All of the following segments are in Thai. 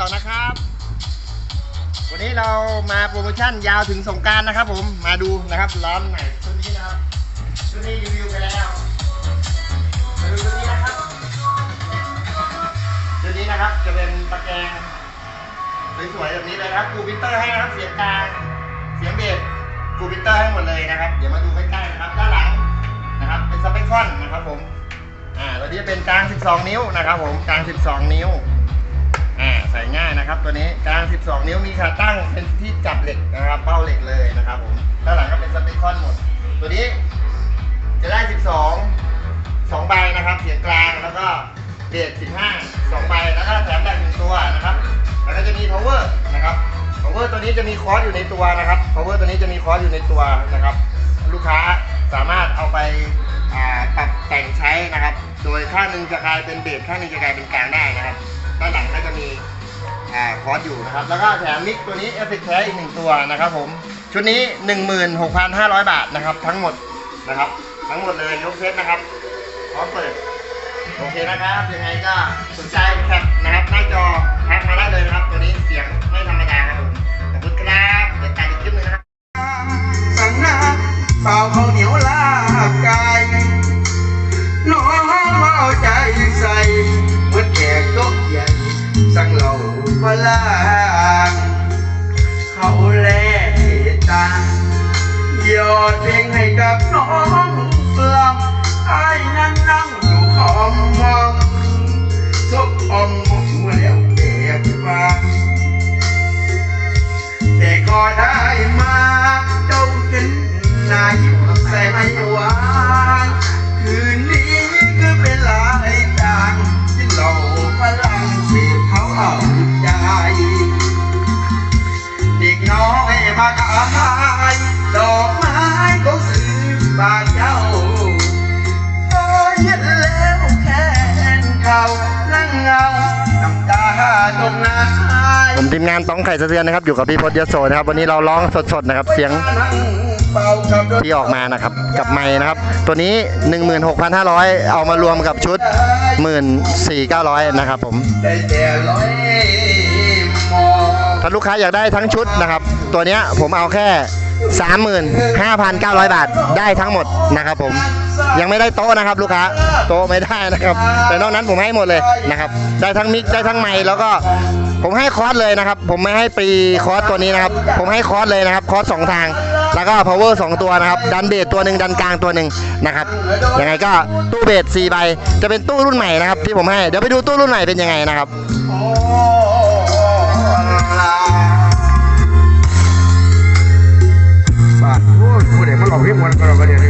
ต่อนะครับ วันนี้เรามาโปรโมชั่นยาวถึงสงการนะครับ ผมมาดูนะครับร้านไหนชุดนี้นะครับชุดนี้รีวิวไปแล้วมาดูชุดนี้นะครับชุดนี้นะครับจะเป็นตะแกรงสวยๆแบบนี้เลยนะครับกูปิเตอร์ให้นะครับเสียงกลางเสียงเบสกูปิเตอร์ให้หมดเลยนะครับ เดี๋ยวมาดูใกล้ๆนะครับด้านหลังนะครับเป็นสเปคคอนนะครับผมอ่าตัวนี้เป็นกลาง 12 นิ้วนะครับผมกลาง 12 นิ้ว ใส่ง่ายนะครับ ตัวนี้กลาง 12 นิ้วมีขาตั้งเป็นที่จับเหล็กนะครับ เป้าเหล็กเลยนะครับผมด้านหลังก็เป็นสเปคคอนหมด ตัวนี้จะได้ 12 2ใบนะครับ เสียงกลางแล้วก็เบส15 2ใบแล้วก็แถมแบตหนึ่งตัวนะครับ แล้วก็จะมี power นะครับ power ตัวนี้จะมีคอร์สอยู่ในตัวนะครับ power ตัวนี้จะมีคอร์สอยู่ในตัวนะครับ ลูกค้าสามารถเอาไปอ่าปรับแต่งใช้นะครับ โดยข้างหนึ่งจะกลายเป็นเบสข้างหนึ่งจะกลายเป็นกลางได้นะครับ ด้านหลังก็จะมี อ่าคอร์สอยู่นะครับ แล้วก็แถมมิกตัวนี้เอฟเฟกต์แท้อีกหนึ่งตัวนะครับผม ชุดนี้ 16,500 บาทนะครับ ทั้งหมดนะครับ ทั้งหมดเลยยกเซตนะครับพร้อมเปิด โอเคนะครับ ยังไงก็สนใจแคปนะครับ หน้าจอทักมาได้เลยนะครับ ตัวนี้เสียงไม่ธรรมดาครับผมขอบคุณครับเดี๋ยวตามอีกคลิปหนึงนะครับ สังนาเป่าข้าวเหนียวลาบก ล่างเขาแลกเหตุต่างหยอดเพลงให้กับน้องกลับไอ้นั่งนั่งดูคอมมองทุกอมหัวแล้วแอบฟัง ผมทีมงานต้องไข่สะเทือนนะครับ อยู่กับพี่พจน์ยโสนะครับ วันนี้เราร้องสดๆนะครับ เสียงที่ออกมานะครับ กับไม้นะครับ ตัวนี้ 16,500 เอามารวมกับชุด 14,900 นะครับผมได้แต่ร้อยมถ้าลูกค้าอยากได้ทั้งชุดนะครับ ตัวนี้ผมเอาแค่ 35,900 บาทได้ทั้งหมดนะครับผม ยังไม่ได้โต๊ะนะครับ ลูกค้าโต๊ะไม่ได้นะครับ แต่นอกนั้นผมให้หมดเลยนะครับ ได้ทั้งมิกได้ทั้งไมค์แล้วก็ผมให้คอร์สเลยนะครับ ผมไม่ให้ปีคอร์สตัวนี้นะครับ ผมให้คอร์สเลยนะครับ คอร์สสองทาง แล้วก็ power สองตัวนะครับ ดันเบสตัวหนึ่งดันกลางตัวหนึ่งนะครับ ยังไงก็ตู้เบส4ใบ จะเป็นตู้รุ่นใหม่นะครับ ที่ผมให้ เดี๋ยวไปดูตู้รุ่นใหม่เป็นยังไงนะครับโอ้ลาบาดโอ้ยผู้ใดมาหลอกพี่มวลก็เราก็เดี๋ยว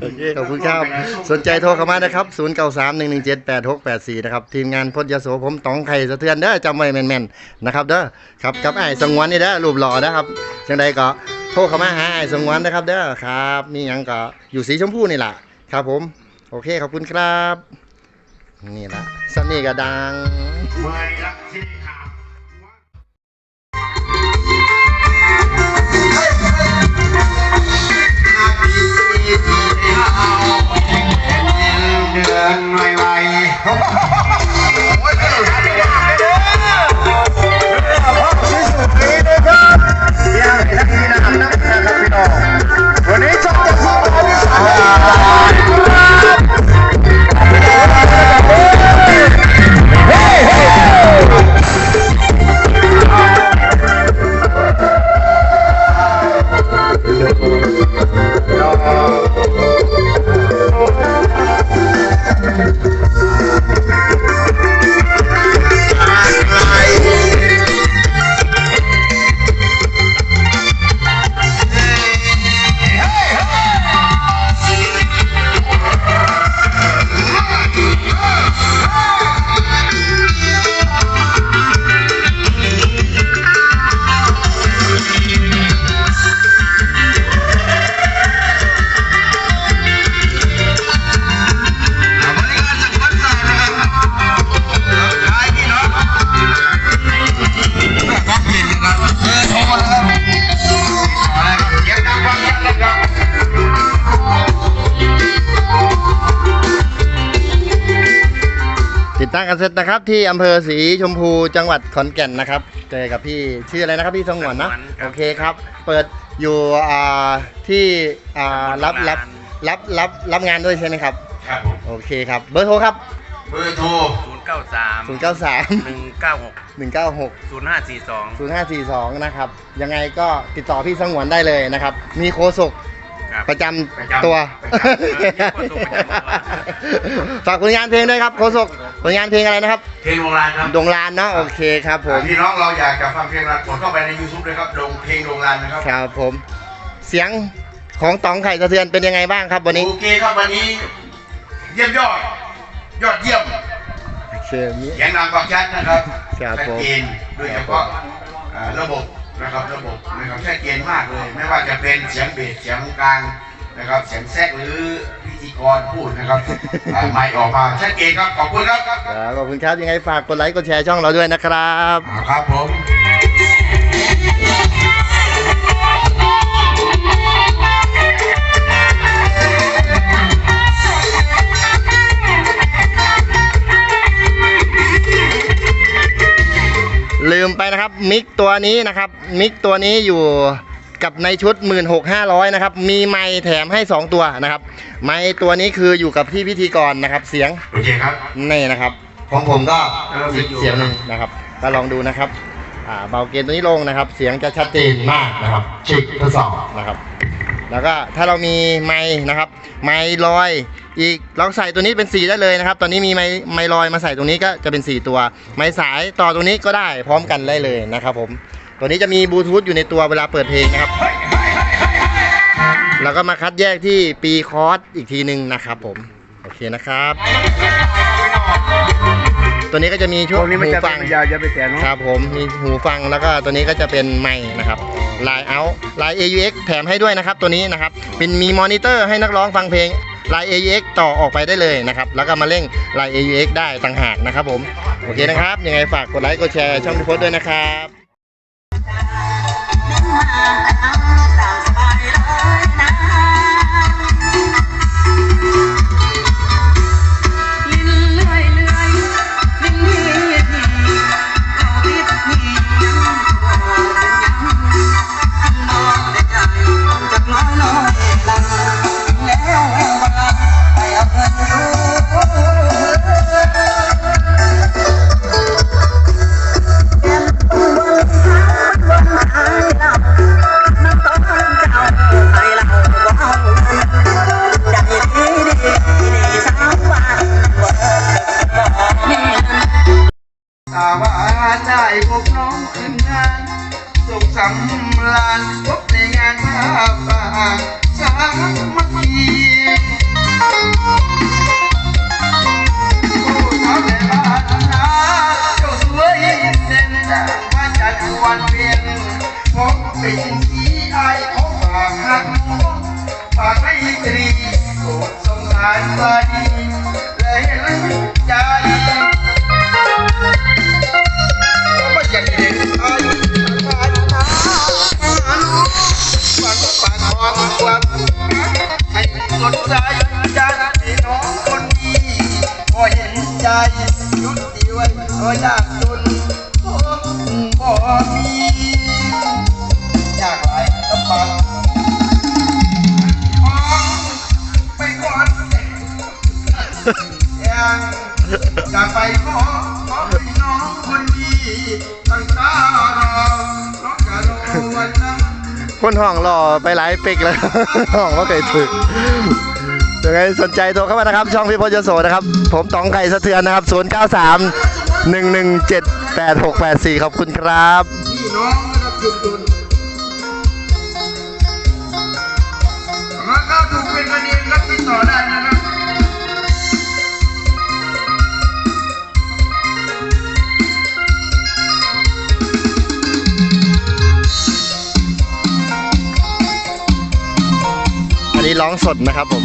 โอเคขอบคุณครับ สนใจโทรเข้ามานะครับ 0 9 3 1 1 7 8 6 8 4 นะครับ ทีมงานพจน์ยโสผมต๋องไข่สะเทือนเด้อจำไว้แม่นๆนะครับเด้อครับกับไอ้ายสงวนนี่เด้อรูปหล่อนะครับจังใดก็โทรเข้ามาหาไอ้ายสงวนนะครับเด้อครับ มีหยังก็อยู่สีชมพูนี่แหละครับผม โอเคขอบคุณครับ นี่ละสนี่ก็ดัง เมื่อยรักที่ Vamos กันเสร็จนะครับ ที่อำเภอศรีชมพูจังหวัดขอนแก่นนะครับ เจอกับพี่ชื่ออะไรนะครับพี่สงวนนะสงวนครับ โอเคครับ เปิดอยู่อ่าที่อ่ารับรับรับรับรับงานด้วยใช่ไหมครับ ครับผมโอเคครับ เบอร์โทรครับ เบอร์โทรศูนย์เก้าสาม093หนึ่งเก้าหก196 ศูนย์ห้าสี่สอง0542 นะครับ ยังไงก็ติดต่อพี่สงวนได้เลยนะครับ มีโคศกครับ ประจำตัวโฆษกประจำตัวฝากผลงานเพลงด้วยครับ โคศก ผลงานเพลงอะไรนะครับ เพลงโบราณครับดงลานเนาะโอเคครับผมพี่น้องเราอยากจะฟังเพลงรันกดเข้าไปใน YouTube เลยครับดงเพลงโรงงานนะครับครับผมเสียงของต๋องไข่สะเทือนเป็นยังไงบ้างครับวันนี้โอเคครับวันนี้ เยี่ยมยอด ยอดเยี่ยมเชิญนี้เสียงดังฟังชัดนะครับครับชัดผมเจนโดยเฉพาะอ่าระบบนะครับระบบนะครับชัดเจนมากเลย ไม่ว่าจะเป็นเสียงเบสเสียงกลาง นะครับเสียงแทรกหรือพิธีกรพูดนะครับอ่าไม่ออกมาชัดเจนครับขอบคุณครับครับครับขอบคุณครับยังไงฝากกดไลค์กดแชร์ช่องเราด้วยนะครับอ่าครับผมลืมไปนะครับมิกตัวนี้นะครับ มิกตัวนี้อยู่ กับในชุด 16,500นะครับ มีไมค์แถมให้ 2 ตัวนะครับ ไมค์ตัวนี้คืออยู่กับที่พิธีกรนะครับ เสียงโอเคครับนี่นะครับ ของผมก็อีกเสียงหนึ่งนะครับก็ลองดูนะครับอ่าเบาเกณฑ์ตัวนี้ลงนะครับ เสียงจะชัดเจนมากนะครับชิคทดสอบนะครับ แล้วก็ถ้าเรามีไม้นะครับ ไม้ลอยอีกเราใส่ตัวนี้เป็นสีได้เลยนะครับ ตอนนี้มีไม้ไม้ลอยมาใส่ตรงนี้ก็จะเป็นสีตัว ไม้สายต่อตรงนี้ก็ได้พร้อมกันได้เลยนะครับผม ตัวนี้จะมีบลูทูธอยู่ในตัวเวลาเปิดเพลงนะครับ แล้วก็มาคัดแยกที่ปีคอร์สอีกทีหนึ่งนะครับผม โอเคนะครับ ตัวนี้ก็จะมีช่วงหูฟังอย่าไปแตะเนาะครับผม มีหูฟังแล้วก็ตัวนี้ก็จะเป็นไมค์นะครับลายเอาลาย AUX แถมให้ด้วยนะครับตัวนี้นะครับ เป็นมีมอนิเตอร์ให้นักร้องฟังเพลงลาย AUX ต่อออกไปได้เลยนะครับ แล้วก็มาเร่งลาย AUX ได้ต่างหากนะครับผม โอเคนะครับ ยังไงฝากกดไลค์ กดแชร์ช่องพี่พจน์ด้วยนะครับ ตามสบายเลยนะ อยากจนโอ้บ่มีอยากหลายลำบากมองไปก่อนยังอยากไปขอขอให้น้องคนดีตั้งตารอน้องจะรอวันนั้นคนห้องรอไปหลายปิกแล้วห้องว่าเคยถึงยังไงสนใจโทรเข้ามานะครับ ช่องพี่พจน์โสนะครับ ผมต๋องไก่สะเทือนนะครับ 093 117 8684 ขอบคุณครับพี่น้องนะครับจุดจุดราคาถูกเป็นกันเองครับติดต่อได้นะครับอันนี้ร้องสดนะครับผม